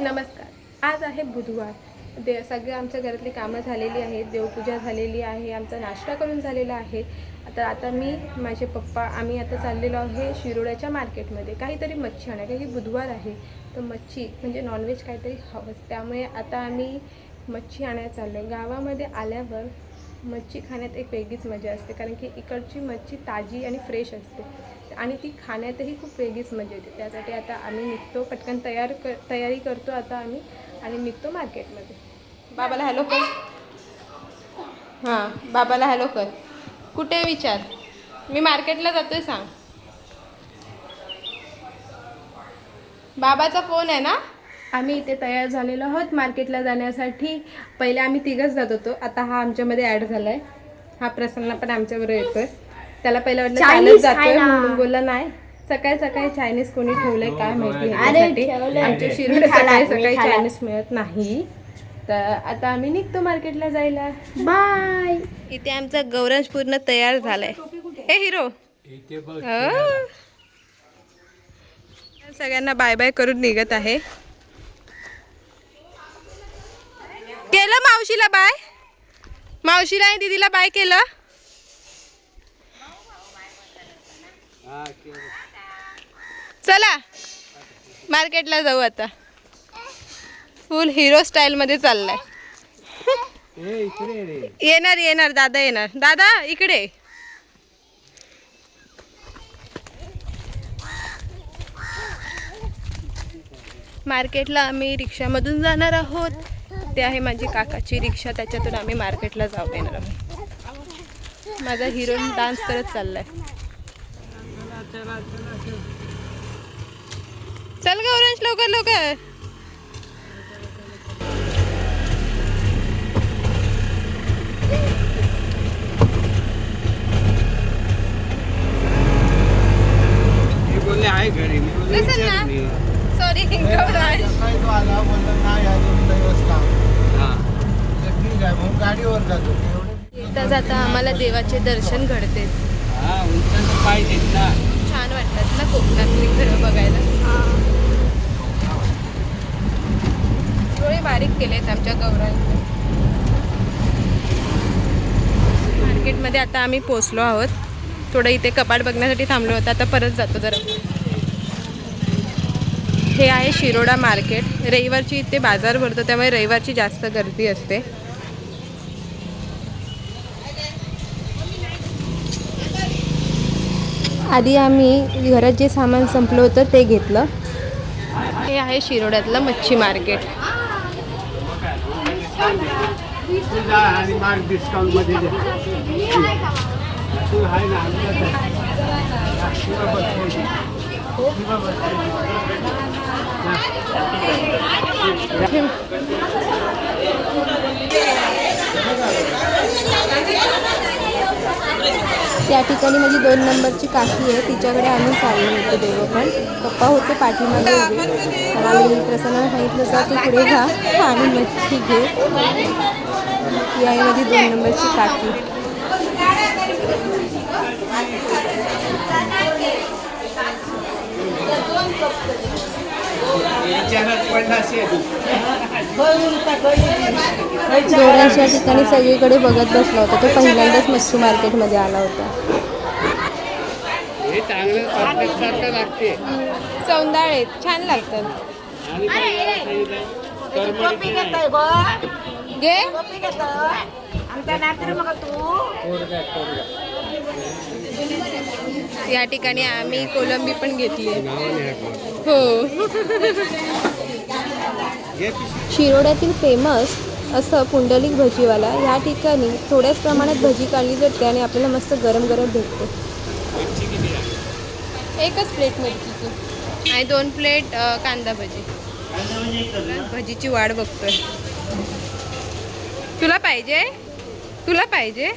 नमस्कार. आज आहे बुधवार. दे सगळे आमच्या घरातली कामं झालेली आहेत देवपूजा झालेली आहे आमचा नाश्ता करून झालेला आहे. आता आता मी माझे पप्पा आम्ही आता चाललेलो आहे शिरोड्याच्या मार्केटमध्ये. काहीतरी मच्छी आणा कारण की बुधवार आहे. तर मच्छी म्हणजे नॉनव्हेज काहीतरी हवंच. त्यामुळे आता आम्ही मच्छी आणायला चाललो आहे गावामध्ये आल्यावर मच्छी खाण्यात एक वेगळीच मजा असते. कारण की इकडची मच्छी ताजी आणि फ्रेश असते. आणि ती खाण्यातही खूप वेगळीच मजा येते. त्यासाठी आता आम्ही निघतो पटकन तयार कर तयारी करतो आता आम्ही आणि निघतो मार्केटमध्ये. बाबाला हॅलो कर. हां बाबाला हॅलो कर. कुठे विचार? मी मार्केटला जातोय सांग. बाबाचा फोन आहे ना? आम्ही इथे तयार झालेलो आहोत मार्केटला जाण्यासाठी. पहिले आम्ही तिघंच जात होतो. आता हा आमच्यामध्ये ॲड झाला आहे हा प्रसन्न पण आमच्याबरोबर आहे त्याला पहिलं वाटलं Chinese जातोय. म्हणून बोलला नाही सकाळी सकाळी चायनीज कोणी ठेवलंय काय माहिती अरे, ह्याच्यासाठी. ठेवलंय. आमच्या मी खाला, सकाळी मी सकाळी. चायनीज मिळत नाही तर आता आम्ही निघतो मार्केटला जायला बाय इथे आमचा गौरंज पूर्ण तयार झालाय हे हिरो हो. सगळ्यांना बाय बाय करून निघत आहे केलं मावशीला बाय मावशीला आणि दीदीला बाय केलं चला. मार्केटला जाऊ आता. फुल हिरो स्टाईलमध्ये चाललाय. येणार येणार. दादा येणार. दादा इकडे. मार्केटला आम्ही रिक्षामधून जाणार आहोत. ते आहे माझी काकाची रिक्षा. त्याच्यातून आम्ही मार्केटला जाऊ येणार आहोत. माझा हिरोईन डान्स करत चाललाय. चल ग ऑरेंज लवकर लवकर. बोलले आहे घरी. सॉरी हा. गाडीवर जातो. एवढे येता जाता आम्हाला देवाचे दर्शन घडते हा उंचाचं पाहिजेत ना. छान वाटतात ना कोकणातली घरं बघायला. डोळे बारीक केलेत आमच्या गौरांचे मार्केटमध्ये आता आम्ही पोचलो आहोत. थोडं इथे कपाट बघण्यासाठी थांबलो होतं. आता परत जातो जरा. हे आहे शिरोडा मार्केट. रविवारची इथे बाजार भरतो त्यामुळे रविवारची जास्त गर्दी असते. आधी आम्ही घरात जे सामान संपलं होतं ते घेतलं. हे आहे शिरोड्यातलं मच्छी मार्केट. त्या ठिकाणी माझी दोन नंबरची काकी आहे. तिच्याकडे आम्ही चाललो होतो दोघं पण. पप्पा होते पाठीमागे उभे. तर आम्ही प्रसन्न सांगितलं जा तू पुढे घा आणि मच्छी घे. ती आहे माझी दोन नंबरची काकी. पडला असेल. दोरांशी या ठिकाणी सगळीकडे बघत बसला होता. तो पहिल्यांदाच मच्छी मार्केटमध्ये आला होता. हे चांगलं पाटल्यासारखं लागते. सौंदाळ आहेत छान लागतात. घे. या ठिकाणी आम्ही कोलंबी पण घेतली. हो. शिरोड्यातील फेमस असं पुंडलिक भजीवाला या ठिकाणी थोड्याच प्रमाणात भजी काढली जाते आणि आपल्याला मस्त गरम गरम भेटते. एकच प्लेट मिरची आणि दोन प्लेट कांदा भजी. भजीची वाट बघतोय. तुला पाहिजे? तुला पाहिजे?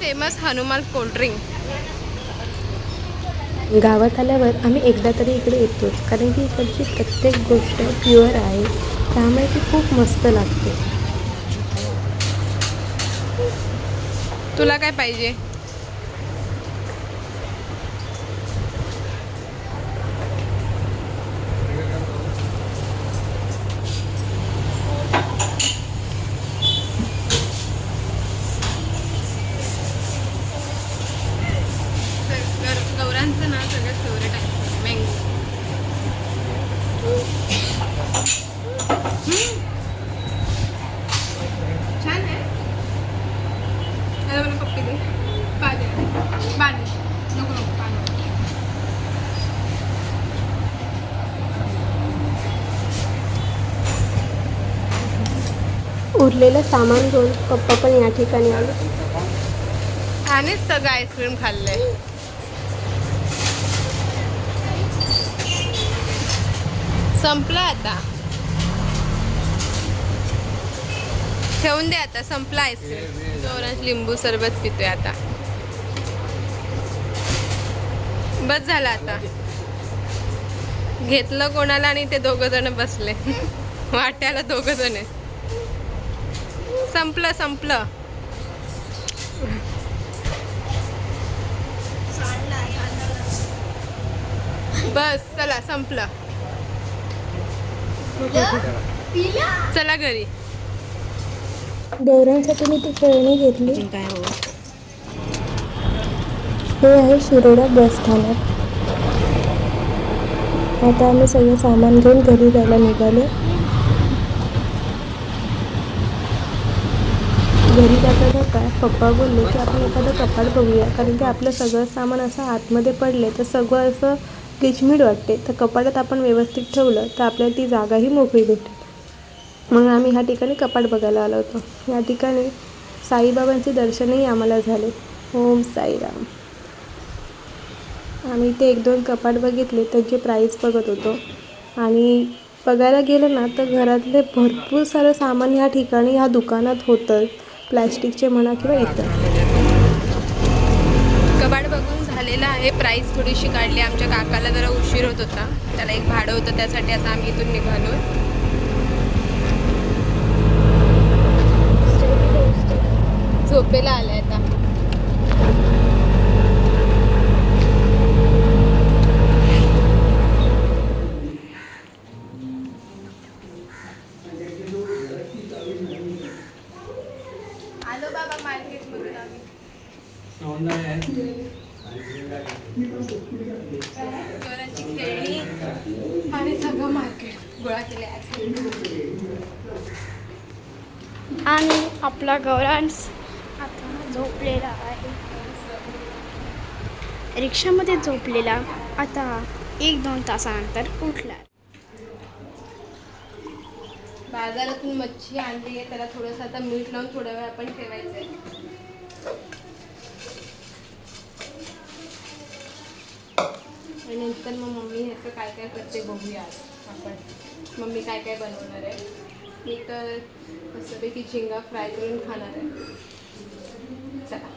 फेमस हनुमान कोल्ड्रिंक गावात आल्यावर आम्ही एकदा तरी इकडे येतोच कारण की इकडची प्रत्येक गोष्ट प्युअर आहे. त्यामुळे ती खूप मस्त लागते. तुला काय पाहिजे छान आहे मला पप्पी दे पाणी पाणी नको नको पाणी उरलेलं सामान घेऊन पप्पा पण या ठिकाणी आले. आणि सगळं आईस्क्रीम खाल्लंय. संपलं आता. ठेवून दे आता संपलं आईस्क्रीम जोरात लिंबू सरबत पितोय आता. बस झालं आता. घेतलं कोणाला आणि ते दोघ जण बसले. वाट्याला दोघ जण आहेत. संपलं संपलं. बस चला संपलं. चला घरी. गौरांसाठी मी ती खेळणी घेतली? हे आहे शिरोडा बस स्थानक. आता आम्ही सगळं सामान घेऊन घरी जायला निघालो. घरी जाता जाता पप्पा बोलले की आपण एखादं कपाट बघूया. कारण की आपलं सगळं सामान असं आतमध्ये पडले तर सगळं असं किचमिड वाटते. तर कपाटात आपण व्यवस्थित ठेवलं तर आपल्याला ती जागाही मोकळी भेटेल म्हणून आम्ही ह्या ठिकाणी कपाट बघायला आलो होतो. या ठिकाणी साईबाबांचे दर्शनही आम्हाला झाले. ओम साईराम. आम्ही ते एक दोन कपाट बघितले त्यांचे प्राईस बघत होतो. आणि बघायला गेलं ना तर घरातले भरपूर सारं सामान ह्या ठिकाणी ह्या दुकानात होतं. प्लॅस्टिकचे म्हणा किंवा इतर. कबाड बघून झालेलं आहे प्राईस थोडीशी काढली. आमच्या काकाला जरा उशीर होत होता. त्याला एक भाडं होतं त्यासाठी आता आम्ही इथून निघालो. झोपेला आले बाबा मार्केटमधून आम्ही पोरांची खेळणी आणि सगळं मार्केट गोळा केले आणि आपला गौरांश आता झोपलेला आहे. रिक्षामध्ये झोपलेला आता एक दोन तासानंतर उठला. बाजारातून मच्छी आणली आहे त्याला थोडंसं आता मीठ लावून थोडा वेळ आपण ठेवायचं आहे आणि नंतर मग मम्मी ह्याचं काय काय करते बघूया आपण. मम्मी काय काय बनवणार आहे? मी तर मस्तपैकी झिंगा फ्राय करून खाणार आहे. चला.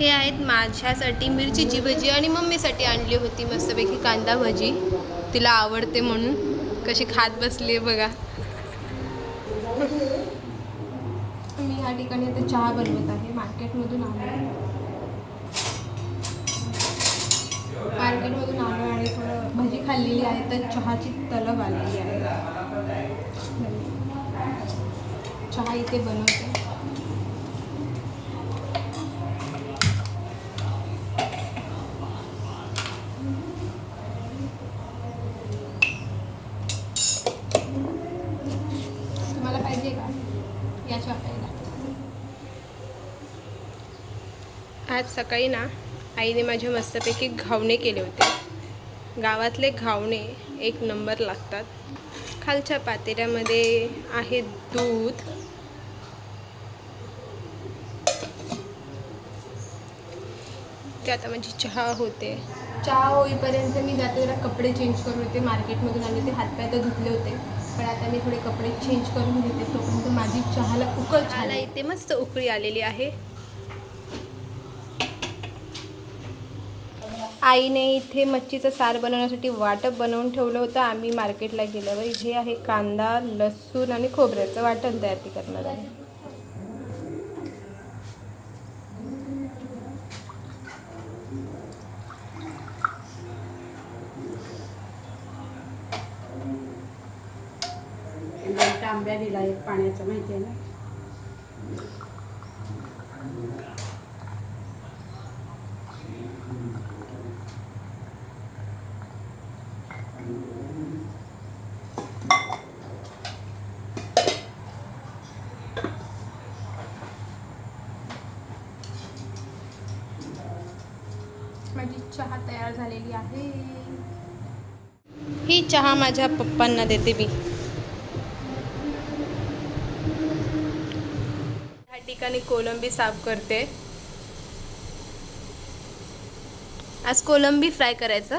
हे आहेत माझ्यासाठी मिरचीची भजी आणि मम्मीसाठी आणली होती मस्तपैकी कांदा भजी. तिला आवडते म्हणून. कशी खात बसली आहे बघा. मी या ठिकाणी आता चहा बनवत आहे. मार्केटमधून आलो मार्केटमधून आलो आणि थोडं भजी खाल्लेली आहे तर चहाची तलब आलेली आहे. चहा इथे बनवते. तुम्हाला पाहिजे का? या चहा आज सकाळी ना आईने माझ्या मस्तपैकी घावणे केले होते. गावातले घावणे एक नंबर लागतात. खालच्या पातेल्यामध्ये आहे दूध. ते आता माझी चहा होते. चहा होईपर्यंत मी जाते जरा कपडे चेंज करून येते. मार्केटमधून आले ते हातपाय तर धुतले होते. पण आता मी थोडे कपडे चेंज करून घेते. तोपर्यंत माझी चहाला उकळ चहाला इथे मस्त उकळी आलेली आहे. आईने इथे मच्छीचं सार बनवण्यासाठी वाटप बनवून ठेवलं होतं. आम्ही मार्केटला गेल्यावर इथे आहे कांदा लसूण आणि खोबऱ्याचं वाटण तयार ती करणार आहे. आंब्या दिला एक पाण्याचं माहिती आहे ना चहा तयार झालेली आहे ही चहा माझ्या पप्पांना देते मी. ह्या ठिकाणी कोलंबी साफ करते. आज कोलंबी फ्राय करायचं.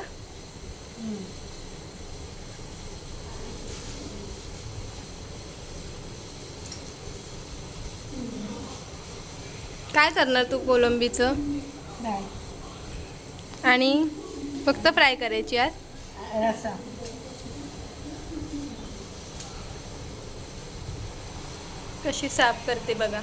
काय करणार तू कोलंबीचं? आणि फक्त फ्राय करायची आज? रसा कशी साफ करते बघा.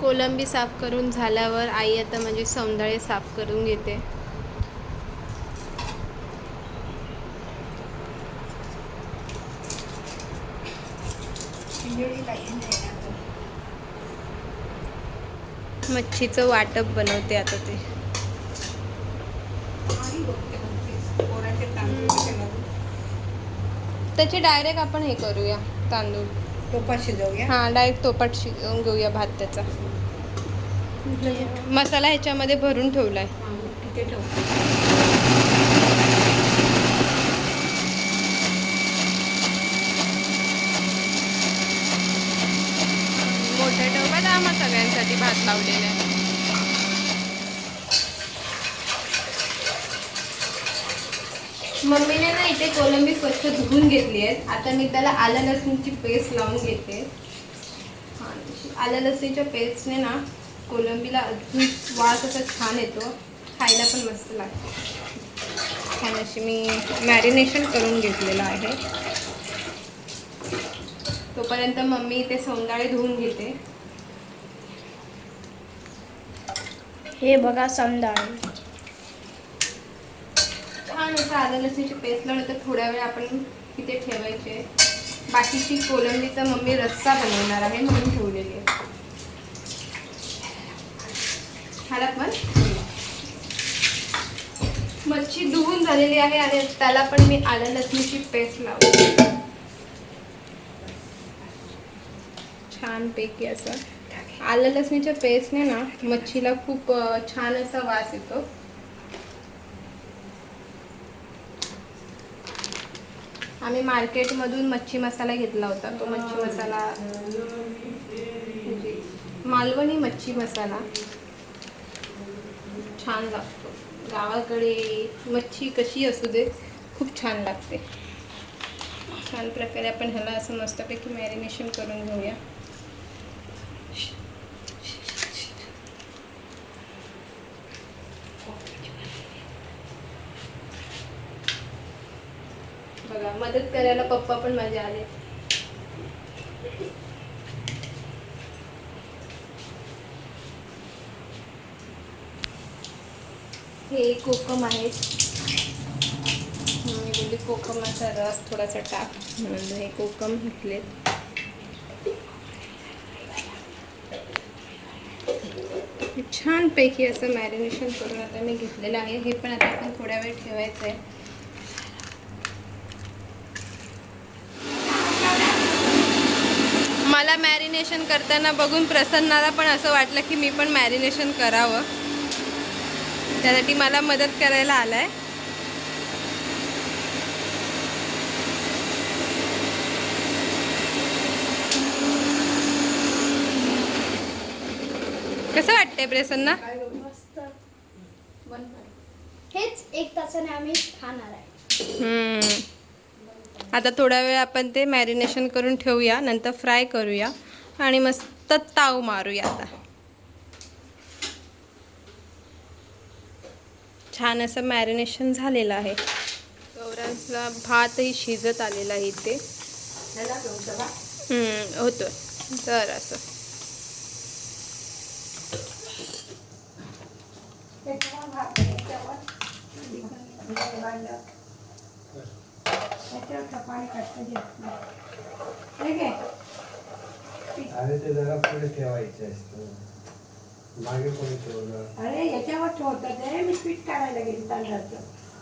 कोलंबी साफ करून झाल्यावर आई आता म्हणजे सौंदळे साफ करून घेते. मच्छीचं वाटप बनवते आता ते. त्याचे डायरेक्ट आपण हे करूया तांदूळ. तुपात शिजवूया? हां डायरेक्ट तोपाट शिजवून घेऊया भात त्याचा. मसाला ह्याच्यामध्ये भरून ठेवलाय. तिथे ठेवतो सगळ्यांसाठी भात लावलेला आहे. मम्मीने ना इथे कोलंबी स्वच्छ धुवून घेतली आहे आता मी त्याला आलं लसूणची पेस्ट लावून घेते. आलं लसूणच्या पेस्टने ना कोलंबीला अजून वास असा छान येतो. खायला पण मस्त लागतो. छान अशी मी मॅरिनेशन करून घेतलेलं आहे. तोपर्यंत मम्मी ते सोंगाळे धुवून घेते. हे बघा समजा छान असं आलं लसणीची पेस्ट लावून तर थोड्या वेळ आपण तिथे ठेवायचे. बाकीची कोलंबीचा मम्मी रस्सा बनवणार आहे म्हणून ठेवलेली आहे. ह्याला पण मच्छी धुवून झालेली आहे आणि त्याला पण मी आलं लसणीची पेस्ट छान छानपैकी असं. आलं लसणीच्या पेस्टने ना मच्छीला खूप छान असा वास येतो. आम्ही मार्केटमधून मच्छी मसाला घेतला होता. तो मच्छी मसाला मालवणी मच्छी मसाला. छान लागतो. गावाकडे मच्छी कशी असू दे खूप छान लागते. छान प्रकारे आपण ह्याला असं मस्तपैकी मॅरिनेशन करून घेऊया. बघा मदत करायला पप्पा पण माझे आले. हे कोकम आहेत मी बोलली कोकमाचा रस थोडासा टाक. म्हणून हे कोकम घेतलेत छानपैकी असं मॅरिनेशन करून आता मी घेतलेलं आहे. हे पण आता आपण थोड्या वेळ ठेवायचं आहे मला मॅरिनेशन करताना बघून प्रसन्नाला पण असं वाटलं की मी पण मॅरिनेशन करावं. त्यासाठी मला मदत करायला आलाय. कसं वाटतंय प्रसन्ना? हेच एक तासाने आम्ही खाणार आहे. हम्म. आता थोडा वेळ आपण ते मॅरिनेशन करून ठेवूया नंतर फ्राय करूया. आणि मस्त ताव मारूया आता. छान असं मॅरिनेशन झालेलं आहे. गौरांचा भातही शिजत आलेला आहे इथे. हम्म, होतोय. तर असं. अरे ते जरा पुढे ठेवायचे असतं. मागे कोणी ठेवलं अरे याच्यावर ठेवतात. ते मी पीठ काढायला गेली तांदळाचं.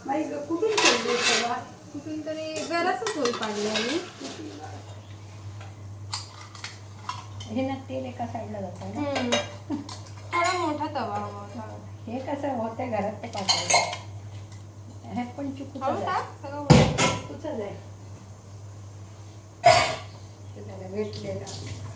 बाई ग, कुठून ठेवली तेव्हा कुठून तरी जरासं होल पाडले आणि हे ना तेल एका साईडला जातं ना. थोडा मोठा तवा हवा होता. हे कसं होतं घरात ते पाठवलं हे पण हळू आहे टाक सगळं वर. चुकूच आहे भेटलेलं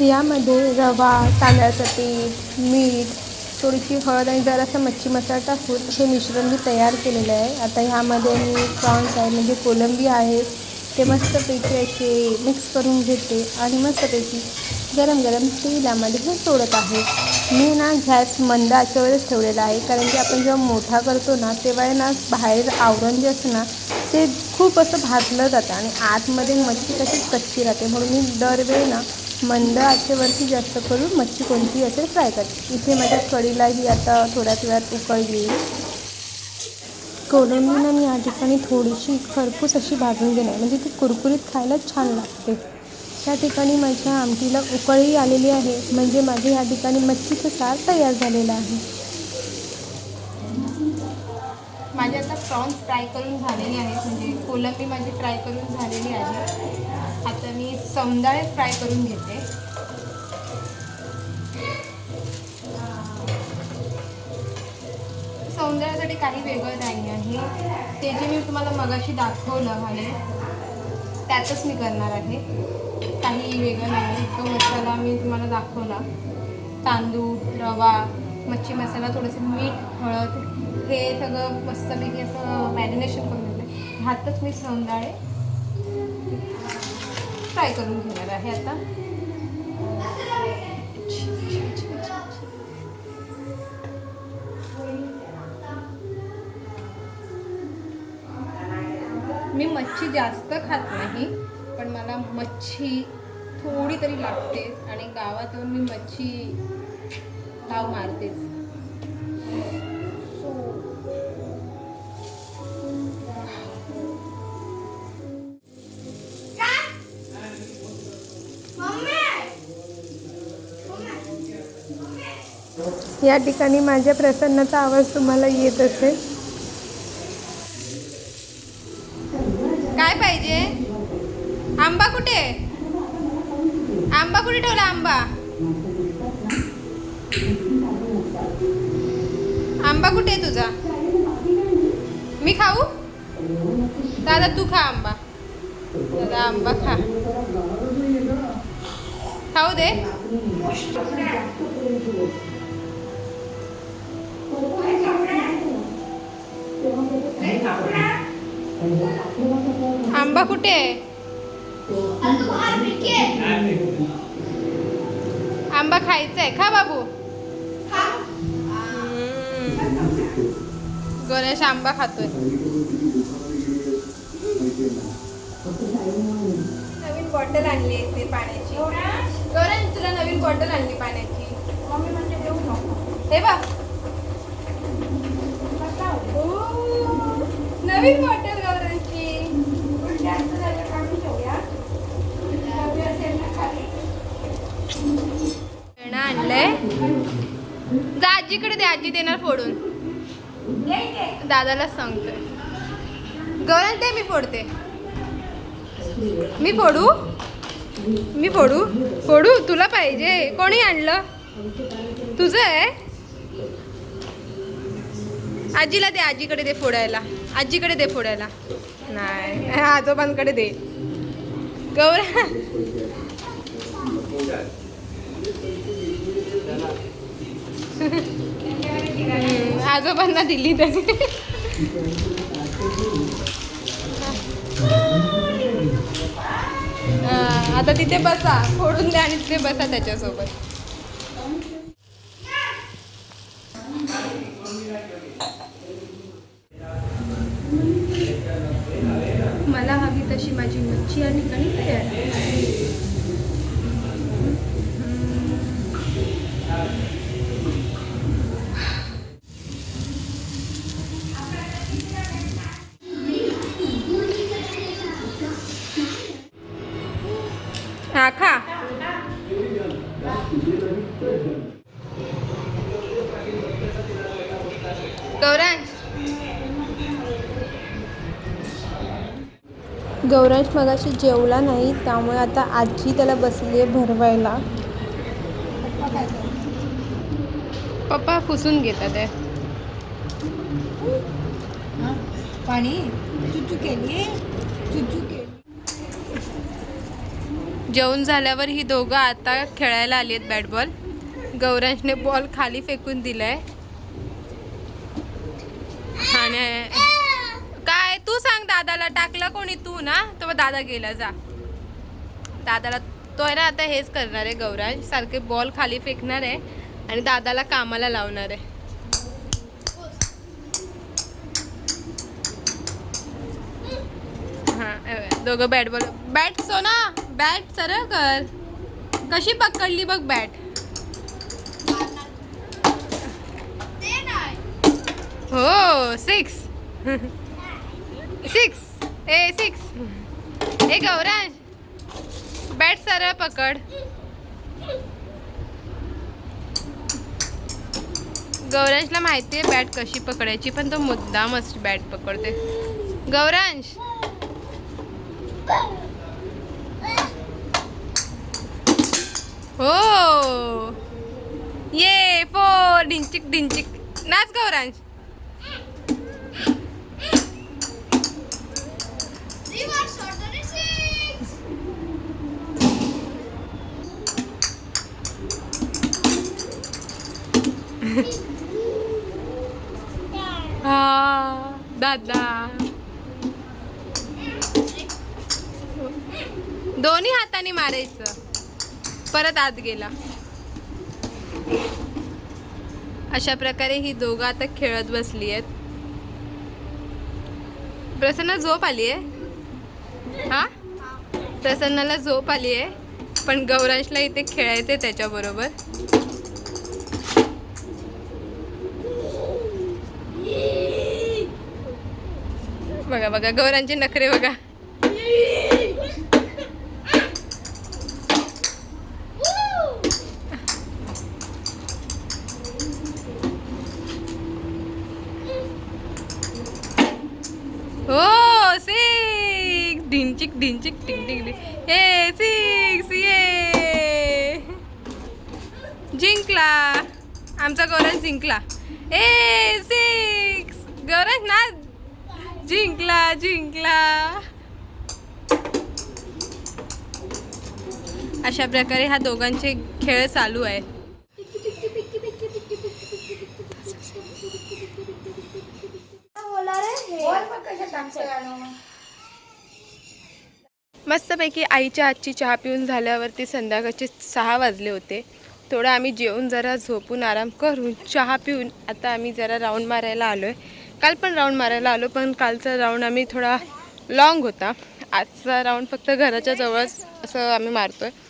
यामध्ये रवा तांदळाचं पीठ मीठ थोडीशी हळद आणि जरासा मच्छी मसाला टाकून हे मिश्रण मी तयार केलेलं आहे. आता ह्यामध्ये मी प्रॉन्स आहे म्हणजे कोलंबी आहे. ते मस्तपैकी असे मिक्स करून घेते आणि मस्तपैकी गरम गरम तेलामध्ये हे सोडत आहे. मी ना गॅस मंद आचेवरच ठेवलेला आहे कारण की आपण जेव्हा मोठा करतो ना तेव्हा ना बाहेर आवरण जे असतं ना ते खूप असं भाजलं जातं आणि आतमध्ये मच्छी तशीच कच्ची राहते म्हणून मी दरवेळी ना मंद आचेवरती जास्त करून मच्छी कोणती असेल फ्राय करते. इथे माझ्या कडीलाही आता थोड्याच वेळात उकळली. कोलंबी ना मी या ठिकाणी थोडीशी खरपूस अशी भाजून घेणार म्हणजे ती कुरकुरीत खायला छान लागते. त्या ठिकाणी माझ्या आमटीला उकळी आलेली आहे. म्हणजे माझी या ठिकाणी मच्छीचं सार तयार झालेलं आहे. माझे आता प्रॉन्स फ्राय करून झालेले आहेत. म्हणजे कोलंबी माझी फ्राय करून झालेली आहे. आता मी सौंदाळे फ्राय करून घेते. सौंदर्यासाठी काही वेगळं नाही आहे. ते जे मी तुम्हाला मगाशी दाखवलं आहे त्यातच मी करणार आहे. काही वेगळं नाही आहे. तो मसाला मी तुम्हाला दाखवला. तांदूळ रवा मच्छी मसाला थोडंसं मीठ हळद हे सगळं मस्तपैकी असं मॅरिनेशन करून घेतलं ह्यातच मी सौंदाळे फ्राय करून घेणार आहे आता. मी मच्छी जास्त खात नाही पण मला मच्छी थोडी तरी लागतेच आणि गावातून मी मच्छी ताव मारतेच. या ठिकाणी माझ्या प्रसन्नाचा आवाज तुम्हाला येत असेल. आंबा कुठे आहे? आंबा खायचा आहे. खा बाबू. गणेश आंबा खातोय. नवीन बॉटल आणली आहे ते पाण्याची. गणेश तुला नवीन बॉटल आणली पाण्याची. मम्मी म्हणजे देऊ नको हे ओ, नवीन बॉटल गौरांची जास्त झालं काढून ठेवूया नवी असेल ना खाली वेणं आणलंय. जा आजीकडे दे आजी देणार फोडून. दादाला सांगतोय. गवळण दे मी फोडते. मी फोडू? मी फोडू? फोडू? तुला पाहिजे. कोणी आणलं? तुझं आहे? आजीला दे आजीकडे दे फोडायला. आजीकडे दे फोडायला. नाही आजोबांकडे दे. गौरा आजोबांना दिली त्याने. आता तिथे बसा फोडून द्या आणि तिथे बसा त्याच्यासोबत. खा. गौरांश. गौरांश मगाशी जेवला नाही त्यामुळे आता आजी त्याला बसली आहे भरवायला. पप्पा पुसून घेतात आहे. पाणी? चुचू केली चुचू केली जेवण झाल्यावर ही दोघं आता खेळायला आली आहेत बॅट बॉल गौरांशने बॉल खाली फेकून दिलाय. आणि काय तू सांग दादाला टाकलं कोणी तू ना? तो दादा गेला जा. दादाला तो आहे ना आता हेच करणार आहे गौरांश सारखे बॉल खाली फेकणार आहे आणि दादाला कामाला लावणार आहे. हां दोघं bat ball bat Sona! Bat सरळ कर. कशी पकडली बघ बॅट. हो सिक्स सिक्स ए सिक्स ए गौरांश बॅट सरळ पकड. गौरांशला माहिती आहे बॅट कशी पकडायची पण तो मुद्दामच बॅट पकडते गौरांश हो. ये फोर डिंचिक डिंचिक नाच गौरांश हा दादा. दोन्ही हाताने मारायचं. परत आत गेला. अशा प्रकारे ही दोघं आता खेळत बसली आहेत प्रसन्न झोप आली आहे हा? प्रसन्नाला झोप आली आहे पण गौरांशला इथे खेळायचे त्याच्याबरोबर. बघा बघा गौरांचे नखरे बघा हो सिक्स ढिंचिक ढिंचिक टिंग टिंग टिंग ए सिक्स ये जिंकला. आमचा गौरव जिंकला. ए सिक्स गौरव ना जिंकला जिंकला. अशा प्रकारे ह्या दोघांचे खेळ चालू आहे. मस्तपैकी आईच्या आजची चहा पिऊन झाल्यावरती संध्याकाळचे सहा वाजले होते. थोडं आम्ही जेवून जरा झोपून आराम करून चहा पिऊन आता आम्ही जरा राऊंड मारायला आलो आहे काल पण राऊंड मारायला आलो पण कालचा राऊंड आम्ही थोडा लॉंग होता. आजचा राऊंड फक्त घराच्या जवळच असं आम्ही मारतो आहे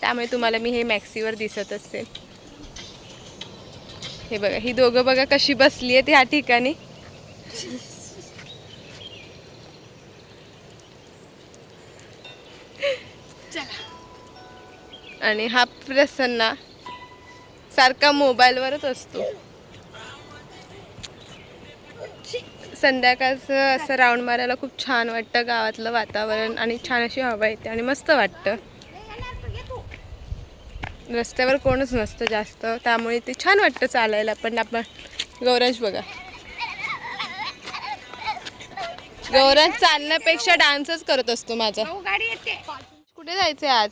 त्यामुळे तुम्हाला मी हे मॅक्सीवर दिसत असते हे बघा ही दोघं बघा कशी बसली आहेत ह्या ठिकाणी. चला. आणि हा प्रसन्न सारखा मोबाईलवरच असतो. संध्याकाळचं असं राऊंड मारायला खूप छान वाटतं गावातलं वातावरण आणि छान अशी हवा येते आणि मस्त वाटतं. रस्त्यावर कोणच नसतं जास्त त्यामुळे ते छान वाटतं चालायला पण आपण गौरांश बघा. गौरांश चालण्यापेक्षा डान्सच करत असतो माझा. कुठे जायचंय आज?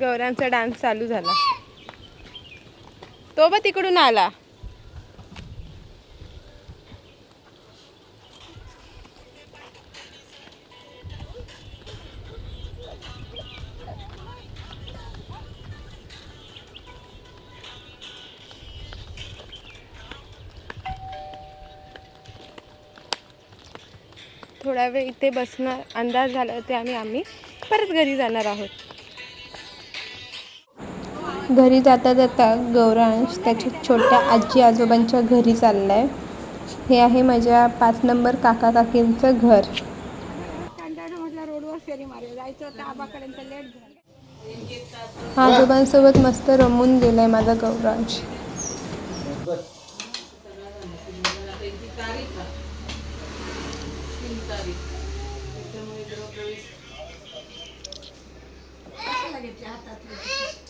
गौरांचा डान्स चालू झाला. तो बा तिकडून आला. थोडा वेळ इथे बसणार अंदाज झाला ते आम्ही आम्ही परत घरी जाणार आहोत. घरी जाता जाता गौरांश त्याच्या छोट्या आजी आजोबांच्या घरी चाललाय. हे आहे माझ्या पाच नंबर काका काकींचं घर. आजोबांसोबत मस्त रमून गेलाय माझा गौरांश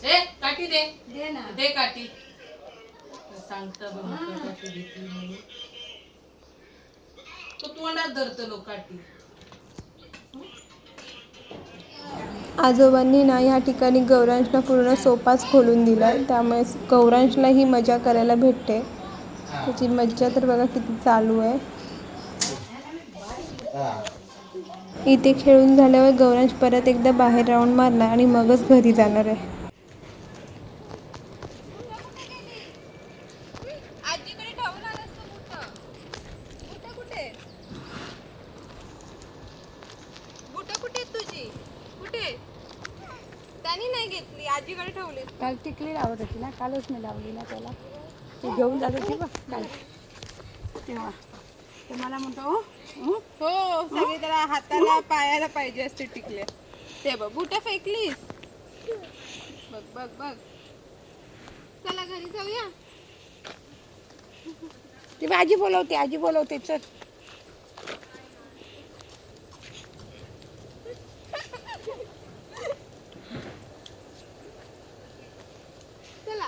ए काठी दे दे काठी. सांगता बघ काठी घेतली म्हणून. तो तोंडात धरतो लोक काठी. आजोबांनी ना ह्या ठिकाणी गौरांशला पूर्ण सोपाच खोलून दिला त्यामुळे गौरांशलाही मजा करायला भेटते. त्याची मज्जा तर बघा किती चालू आहे. इथे खेळून झाल्यावर गौरांश परत एकदा बाहेर राऊंड मारला आणि मगच घरी जाणार आहे आजीकडे ठेवून आलास तू बुटं बुटं कुठे बुटं कुठे आहेत तुझी कुठे त्यांनी नाही घेतली आजीकडे ठेवली काल टिकली लावत होती ना कालच मी लावली ना त्याला. ते घेऊन जात होती बघ. काल तेव्हा ते मला म्हणतो "हो, हं? सगळी त्याला हाताला पायाला पाहिजे असते टिकले. ते बघ बुटं फेकलीस? बघ बघ बघ. चला घरी जाऊया. ती आजी बोलवते आजी बोलवते चला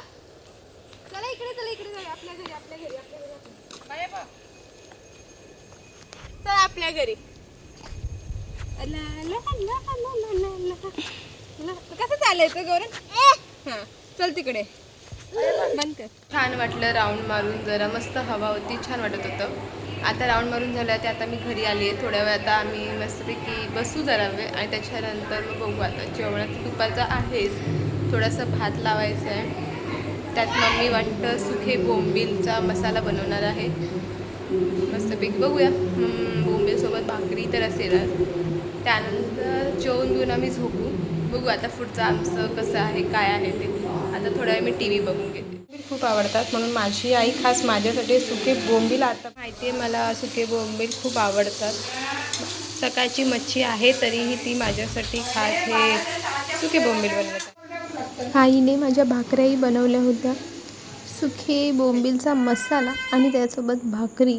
चला इकडे चला इकडे जाऊया आपल्या घरी आपल्या घरी आपल्या घरी आपण. बाय बा. चला आपल्या घरी ला, ला, ला, ला, ला, ला, ला. ला. कसं चालायचं गौरव हां चल तिकडे बंद कर छान वाटलं राऊंड मारून जरा मस्त हवा होती छान वाटत होतं. आता राऊंड मारून झालं ते आता मी घरी आली आहे. थोड्या वेळ आता आम्ही मस्तपैकी बसू जरा वेळ आणि त्याच्यानंतर मग बघू आता. जेवणात दुपारचा आहेच. थोडासा भात लावायचा आहे. त्यात मम्मी वाटतं सुखे बोंबीलचा मसाला बनवणार आहे. मस्तपैकी बघूया. बोंबीलसोबत भाकरी तर असेलच. त्यानंतर जेवून घेऊन आम्ही झोपू. बघू आता पुढचं आमचं कसं आहे काय आहे ते. आता थोड्या वेळ मी टी व्ही बघून घेते. खूप आवडतात. म्हणून माझी आई खास माझ्यासाठी सुके बोंबील आता माहिती आहे मला सुके बोंबील खूप आवडतात. सकाळची मच्छी आहे तरीही ती माझ्यासाठी खास हे सुके बोंबील बनवतात. आईने माझ्या भाकऱ्याही बनवल्या होत्या. सुखे बोंबीलचा मसाला आणि त्यासोबत भाकरी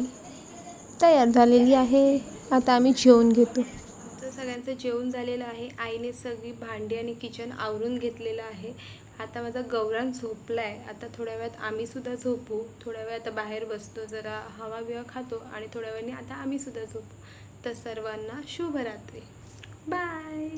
तयार झालेली आहे. आता आम्ही जेवण घेतो. तर सगळ्यांचं जेवण झालेलं आहे. आईने सगळी भांडी आणि किचन आवरून घेतलेलं आहे. आता माझा गौरान झोपला आहे आता थोड्या वेळात आम्हीसुद्धा झोपू. थोड्या वेळ आता बाहेर बसतो जरा हवा बिवा खातो आणि थोड्या वेळाने आता आम्हीसुद्धा झोपू. तर सर्वांना शुभरात्री. बाय